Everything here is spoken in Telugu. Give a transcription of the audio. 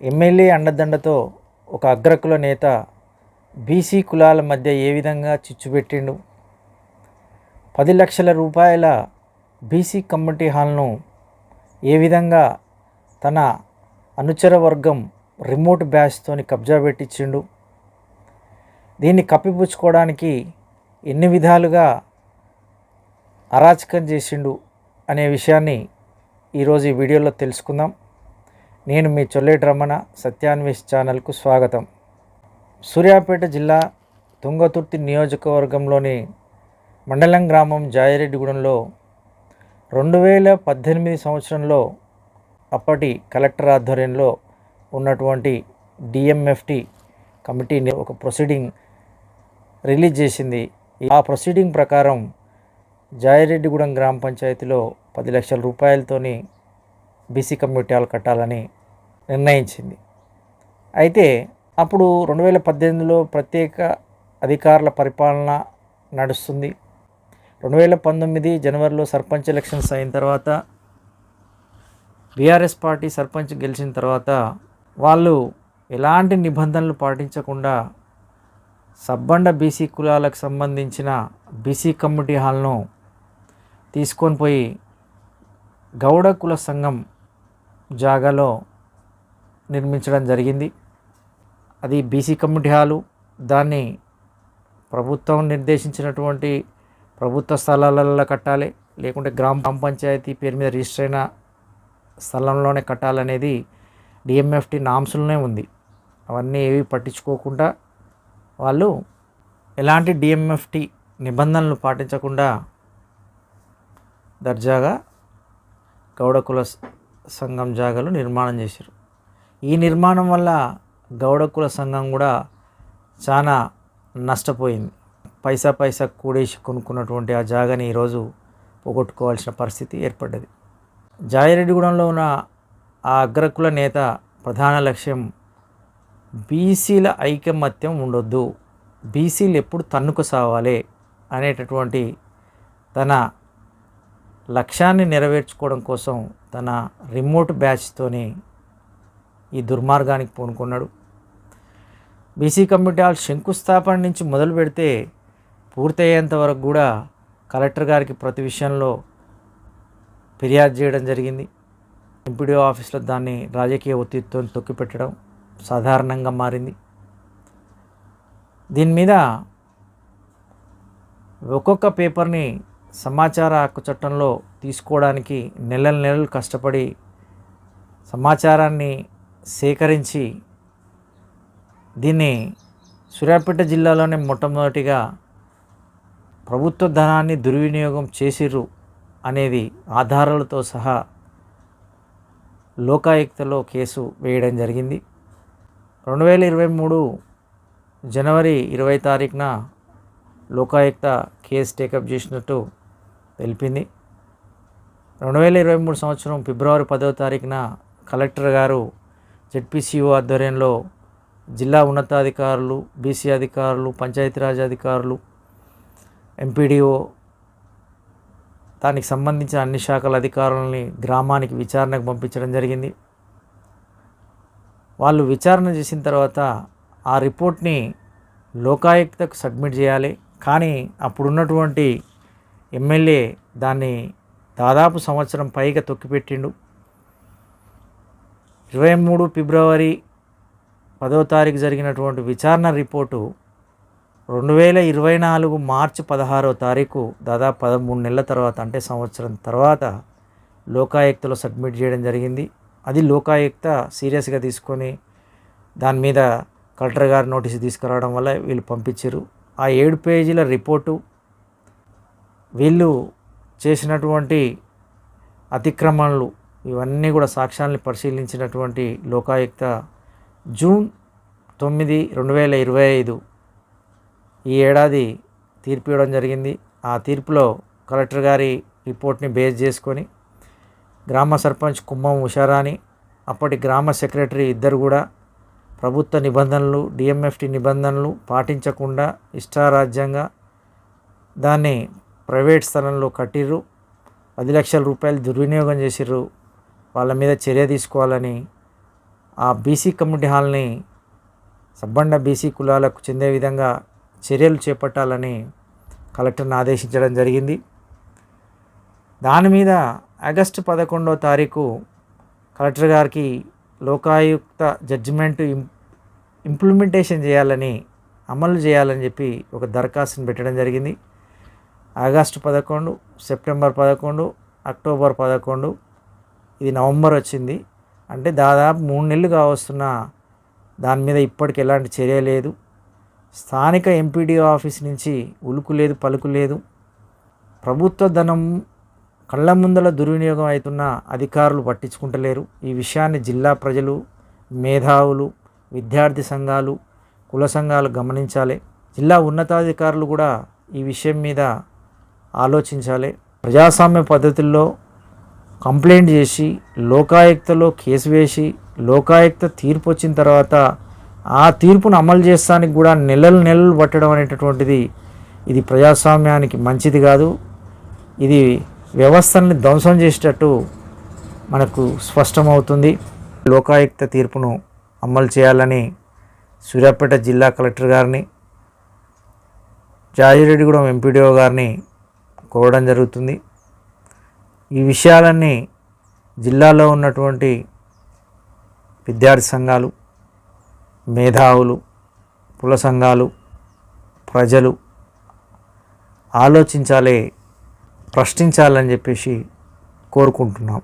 ఎమ్మెల్యే అండదండతో ఒక అగ్రకుల నేత బీసీ కులాల మధ్య ఏ విధంగా చిచ్చుపెట్టిండు పది లక్షల రూపాయల బీసీ కమ్యూనిటీ హాల్ను ఏ విధంగా తన అనుచర వర్గం రిమోట్ బ్యాచ్తోని కబ్జా పెట్టించిండు? దీన్ని కప్పిపుచ్చుకోవడానికి ఎన్ని విధాలుగా అరాచకం చేసిండు అనే విషయాన్ని ఈరోజు ఈ వీడియోలో తెలుసుకుందాం. నేను మీ చొల్లేటి రమణ సత్యాన్వేష్ ఛానల్కు స్వాగతం. సూర్యాపేట జిల్లా తుంగతుర్తి నియోజకవర్గంలోని మండలం గ్రామం జాయిరెడ్డిగూడెంలో రెండు వేల పద్దెనిమిది సంవత్సరంలో అప్పటి కలెక్టర్ ఆధ్వర్యంలో ఉన్నటువంటి డిఎంఎఫ్టి కమిటీని ఒక ప్రొసీడింగ్ రిలీజ్ చేసింది. ఆ ప్రొసీడింగ్ ప్రకారం జాయిరెడ్డిగూడెం గ్రామ పంచాయతీలో పది లక్షల రూపాయలతోని బీసీ కమ్యూనిటీ హాల్ కట్టాలని నిర్ణయించింది. అయితే అప్పుడు రెండు వేల పద్దెనిమిదిలో ప్రత్యేక అధికారుల పరిపాలన నడుస్తుంది. రెండు వేల పంతొమ్మిది జనవరిలో సర్పంచ్ ఎలక్షన్స్ అయిన తర్వాత బీఆర్ఎస్ పార్టీ సర్పంచ్ గెలిచిన తర్వాత వాళ్ళు ఎలాంటి నిబంధనలు పాటించకుండా సబ్బండ బీసీ కులాలకు సంబంధించిన బీసీ కమ్యూనిటీ హాల్ను తీసుకొని పోయి గౌడ కుల సంఘం జాగాలో నిర్మించడం జరిగింది. అది బీసీ కమ్యూనిటీ హాలు. దాన్ని ప్రభుత్వం నిర్దేశించినటువంటి ప్రభుత్వ స్థలాలలో కట్టాలి. లేకుంటే గ్రామ పంచాయతీ పేరు మీద రిజిస్టర్ అయిన స్థలంలోనే కట్టాలనేది డిఎంఎఫ్టీ నామ్స్లోనే ఉంది. అవన్నీ ఏవి పట్టించుకోకుండా వాళ్ళు ఎలాంటి డిఎంఎఫ్టీ నిబంధనలు పాటించకుండా దర్జాగా గౌడ కుల సంఘం జాగాలు నిర్మాణం చేశారు. ఈ నిర్మాణం వల్ల గౌడకుల సంఘం కూడా చాలా నష్టపోయింది. పైసా పైసా కూడేసి కొనుక్కున్నటువంటి ఆ జాగాని ఈరోజు పోగొట్టుకోవాల్సిన పరిస్థితి ఏర్పడ్డది. జాయిరెడ్డిగూడెంలో ఉన్న ఆ అగ్రకుల నేత ప్రధాన లక్ష్యం బీసీల ఐకమత్యం ఉండొద్దు. బీసీలు ఎప్పుడు తన్నుకు సావాలి అనేటటువంటి తన లక్ష్యాన్ని నెరవేర్చుకోవడం కోసం తన రిమోట్ బ్యాచ్తోని ఈ దుర్మార్గానికి పూనుకున్నాడు. బీసీ కమ్యూనిటీ హాల్ శంకుస్థాపన నుంచి మొదలు పెడితే పూర్తయ్యేంత వరకు కూడా కలెక్టర్ గారికి ప్రతి విషయంలో ఫిర్యాదు చేయడం జరిగింది. ఎంపీడీఓ ఆఫీస్లో దాన్ని రాజకీయ ఒత్తిడితో తొక్కిపెట్టడం సాధారణంగా మారింది. దీని మీద ఒక్కొక్క పేపర్ని సమాచార హక్కు చట్టంలో తీసుకోవడానికి నెలల నెలలు కష్టపడి సమాచారాన్ని సేకరించి దీన్ని సూర్యాపేట జిల్లాలోనే మొట్టమొదటిగా ప్రభుత్వ ధనాన్ని దుర్వినియోగం చేసిర్రు అనేది ఆధారాలతో సహా లోకాయుక్తలో కేసు వేయడం జరిగింది. రెండు వేల ఇరవై మూడు జనవరి ఇరవై తారీఖున లోకాయుక్త కేసు టేకప్ చేసినట్టు తెలిపింది. రెండు వేల ఇరవై మూడు సంవత్సరం ఫిబ్రవరి పదవ తారీఖున కలెక్టర్ గారు జెడ్పీసీఓ ఆధ్వర్యంలో జిల్లా ఉన్నతాధికారులు బీసీ అధికారులు పంచాయతీరాజ్ అధికారులు ఎంపీడీఓ దానికి సంబంధించిన అన్ని శాఖల అధికారులని గ్రామానికి విచారణకు పంపించడం జరిగింది. వాళ్ళు విచారణ చేసిన తర్వాత ఆ రిపోర్ట్ని లోకాయుక్తకు సబ్మిట్ చేయాలి. కానీ అప్పుడున్నటువంటి ఎమ్మెల్యే దాన్ని దాదాపు సంవత్సరం పైగా తొక్కిపెట్టిండు. ఇరవై మూడు ఫిబ్రవరి పదో తారీఖు జరిగినటువంటి విచారణ రిపోర్టు రెండు వేల ఇరవై నాలుగు మార్చి పదహారో తారీఖు దాదాపు పదమూడు నెలల తర్వాత అంటే సంవత్సరం తర్వాత లోకాయుక్తలో సబ్మిట్ చేయడం జరిగింది. అది లోకాయుక్త సీరియస్గా తీసుకొని దాని మీద కలెక్టర్ గారు నోటీసు తీసుకురావడం వల్ల వీళ్ళు పంపించారు. ఆ ఏడు పేజీల రిపోర్టు వీళ్ళు చేసినటువంటి అతిక్రమణలు ఇవన్నీ కూడా సాక్ష్యాలను పరిశీలించినటువంటి లోకాయుక్త జూన్ తొమ్మిది రెండు వేల ఇరవై ఐదు ఈ ఏడాది తీర్పు ఇవ్వడం జరిగింది. ఆ తీర్పులో కలెక్టర్ గారి రిపోర్ట్ని బేస్ చేసుకొని గ్రామ సర్పంచ్ కుమ్మం ఉషారాణి అప్పటి గ్రామ సెక్రటరీ ఇద్దరు కూడా ప్రభుత్వ నిబంధనలు డిఎంఎఫ్టి నిబంధనలు పాటించకుండా ఇష్టారాజ్యంగా దాన్ని ప్రైవేట్ స్థలంలో కట్టిర్రు. పది లక్షల రూపాయలు దుర్వినియోగం చేసిర్రు వాళ్ళ మీద చర్య తీసుకోవాలని ఆ బీసీ కమ్యూనిటీ హాల్ని సబ్బండ బీసీ కులాలకు చెందే విధంగా చర్యలు చేపట్టాలని కలెక్టర్ని ఆదేశించడం జరిగింది. దాని మీద ఆగస్టు పదకొండవ తారీఖు కలెక్టర్ గారికి లోకాయుక్త జడ్జిమెంట్ ఇంప్లిమెంటేషన్ చేయాలని అమలు చేయాలని చెప్పి ఒక దరఖాస్తుని పెట్టడం జరిగింది. ఆగస్టు పదకొండు సెప్టెంబర్ పదకొండు అక్టోబర్ పదకొండు ఇది నవంబర్ వచ్చింది. అంటే దాదాపు మూడు నెలలు కావస్తున్న దాని మీద ఇప్పటికి ఎలాంటి చర్య లేదు. స్థానిక ఎంపీడీ ఆఫీస్ నుంచి ఉలుకు లేదు పలుకు లేదు. ప్రభుత్వ ధనం కళ్ళ ముందల దుర్వినియోగం అవుతున్న అధికారులు పట్టించుకుంటలేరు. ఈ విషయాన్ని జిల్లా ప్రజలు మేధావులు విద్యార్థి సంఘాలు కుల సంఘాలు గమనించాలి. జిల్లా ఉన్నతాధికారులు కూడా ఈ విషయం మీద ఆలోచించాలి. ప్రజాస్వామ్య పద్ధతుల్లో కంప్లైంట్ చేసి లోకాయుక్తలో కేసు వేసి లోకాయుక్త తీర్పు వచ్చిన తర్వాత ఆ తీర్పును అమలు చేస్తానికి కూడా నెలలు నెలలు పట్టడం అనేటటువంటిది ఇది ప్రజాస్వామ్యానికి మంచిది కాదు. ఇది వ్యవస్థల్ని ధ్వంసం చేసేటట్టు మనకు స్పష్టమవుతుంది. లోకాయుక్త తీర్పును అమలు చేయాలని సూర్యాపేట జిల్లా కలెక్టర్ గారిని జాజిరెడ్డిగూడెం ఎంపీడీఓ గారిని కోరడం జరుగుతుంది. ఈ విషయాలన్నీ జిల్లాలో ఉన్నటువంటి విద్యార్థి సంఘాలు మేధావులు కుల సంఘాలు ప్రజలు ఆలోచించాలి ప్రశ్నించాలని చెప్పేసి కోరుకుంటున్నాం.